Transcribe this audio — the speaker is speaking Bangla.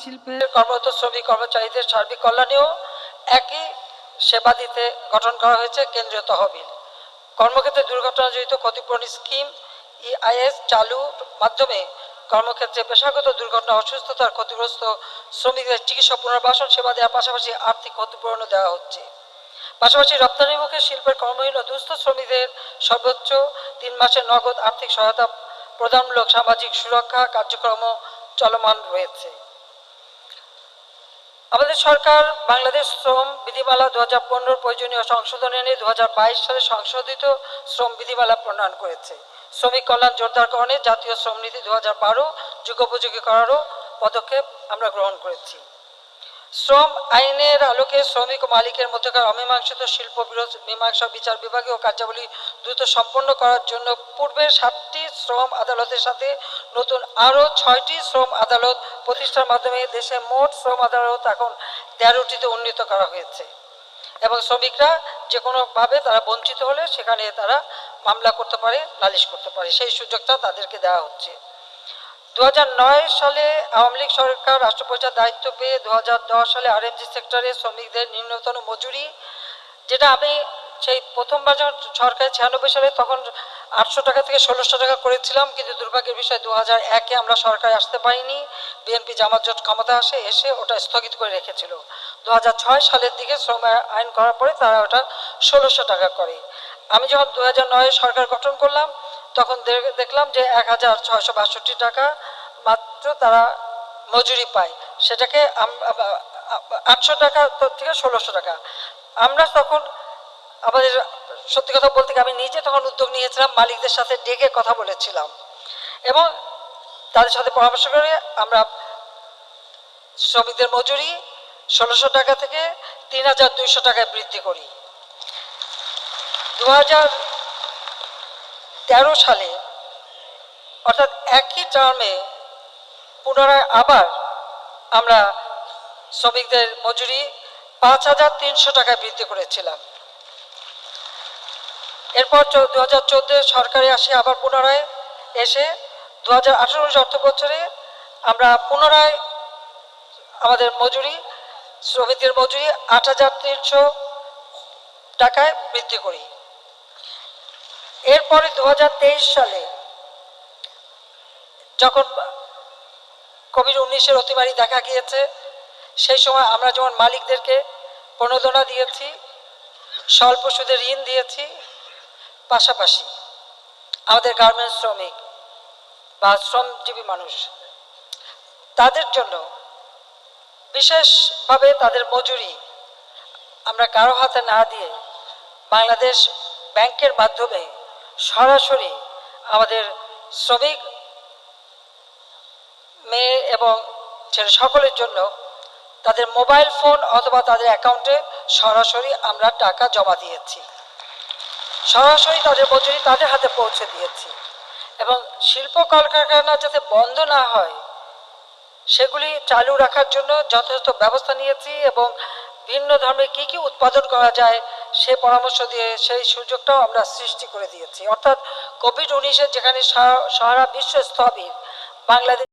শিল্পে কর্মরত শ্রমিক কর্মচারীদের সার্বিক কল্যাণেও একই সেবা দিতে গঠন করা হয়েছে কেন্দ্রীয় তহবিল। কর্মক্ষেত্রে দুর্ঘটনাজনিত ক্ষতিপূরণ স্কিম ইআইএস চালুর মাধ্যমে কর্মক্ষেত্রে পেশাগত দুর্ঘটনা, অসুস্থতার ক্ষতিগ্রস্ত শ্রমিকদের চিকিৎসা পুনর্বাসন সেবা দেওয়ার পাশাপাশি আর্থিক ক্ষতিপূরণও দেওয়া হচ্ছে। পাশাপাশি রপ্তানিমুখী শিল্পের কর্মহীন দুস্থ শ্রমিকদের সর্বোচ্চ তিন মাসের নগদ আর্থিক সহায়তা প্রদানমূলক সামাজিক সুরক্ষা কার্যক্রমও চলমান রয়েছে। আমাদের সরকার বাংলাদেশ শ্রম বিধিমালা দু হাজার পনেরোর প্রয়োজনীয় সংশোধন এনে দু হাজার বাইশ সালে সংশোধিত শ্রম বিধিমালা প্রণয়ন করেছে। শ্রমিক কল্যাণ জোরদারকরণে জাতীয় শ্রম নীতি দু হাজার বারো যুগোপযোগী করারও পদক্ষেপ আমরা গ্রহণ করেছি। শ্রম আইনের আলোকে শ্রমিক ও মালিকের মধ্যকার অমীমাংসিত শিল্প বিরোধ, মীমাংসা বিচার বিভাগীয় কার্যাবলী দ্রুত সম্পন্ন করার জন্য পূর্বের সাতটি শ্রম আদালতের সাথে নতুন আরও ছয়টি শ্রম আদালত প্রতিষ্ঠার মাধ্যমে দেশে মোট শ্রম আদালত এখন তেরোটিতে উন্নীত করা হয়েছে। এবং শ্রমিকরা যে কোনোভাবে তারা বঞ্চিত হলে সেখানে তারা মামলা করতে পারে, নালিশ করতে পারে। সেই সুযোগটা তাদেরকে দেওয়া হচ্ছে। দু হাজার নয় সালে আওয়ামী লীগ সরকার রাষ্ট্র পরিচালনার দায়িত্ব পেয়ে দু হাজার দশ সালে আরএমজি সেক্টরে শ্রমিকদের নিম্নতম মজুরি, যেটা আমি সেই প্রথমবার যখন সরকার ছিয়ানব্বই সালে তখন আটশো টাকা থেকে ষোলোশো টাকা করেছিলাম, কিন্তু দুর্ভাগ্যের বিষয় দু হাজার একে আমরা সরকারে আসতে পারিনি। বিএনপি জামাত জোট ক্ষমতা আসে, এসে ওটা স্থগিত করে রেখেছিল। দু ছয় সালের দিকে শ্রম আইন করার পরে তারা ওটা ষোলোশো টাকা করে। আমি যখন দু নয় সরকার গঠন করলাম তখন দেখলাম যে এক হাজার ছয়শো বাষট্টি টাকা মাত্র তারা মজুরি পায়। সেটাকে আটশো টাকা থেকে ষোলোশো টাকা। আমরা তখন আমাদের সত্যি কথা বলতে আমি নিজে তখন উদ্যোগ নিয়েছিলাম, মালিকদের সাথে ডেকে কথা বলেছিলাম। এবং তাদের সাথে পরামর্শ করে আমরা শ্রমিকদের মজুরি ষোলোশো টাকা থেকে তিন হাজার দুইশো টাকায় বৃদ্ধি করি। দু হাজার তেরো সালে, অর্থাৎ একই টার্মে পুনরায় আবার আমরা শ্রমিকদের মজুরি পাঁচ হাজার তিনশো টাকায় বৃদ্ধি করেছিলাম। এরপর দু হাজার চোদ্দ সরকারে আসে আবার পুনরায়, এসে দু হাজার আঠারো অর্থ বছরে আমরা পুনরায় আমাদের মজুরি, শ্রমিকদের মজুরি আট হাজার তিনশো টাকায় বৃদ্ধি করি। এরপরে দু হাজার তেইশ সালে যখন কোভিড উনিশের অতিমারি দেখা গিয়েছে, সেই সময় আমরা যেমন মালিকদেরকে প্রণোদনা দিয়েছি, স্বল্প সুদে ঋণ দিয়েছি, পাশাপাশি আমাদের গার্মেন্টস শ্রমিক বা শ্রমজীবী মানুষ, তাদের জন্য বিশেষভাবে তাদের মজুরি আমরা কারও হাতে না দিয়ে বাংলাদেশ ব্যাংকের মাধ্যমে সরাসরি আমাদের শ্রমিক, মেয়ে এবং ছেলে সকলের জন্য তাদের মোবাইল ফোন অথবা তাদের অ্যাকাউন্টে সরাসরি আমরা টাকা জমা দিয়েছি। সরাসরি তাদের মজুরি তাদের হাতে পৌঁছে দিয়েছি এবং শিল্প কলকারখানা যাতে বন্ধ না হয়, সেগুলি চালু রাখার জন্য যথাযথ ব্যবস্থা নিয়েছি এবং ভিন্ন ধর্মে কি কি উৎপাদন করা যায় সে পরামর্শ দিয়ে সেই সুযোগটাও আমরা সৃষ্টি করে দিয়েছি। অর্থাৎ কোভিড উনিশের যেখানে সারা বিশ্ব স্থবির, বাংলাদেশ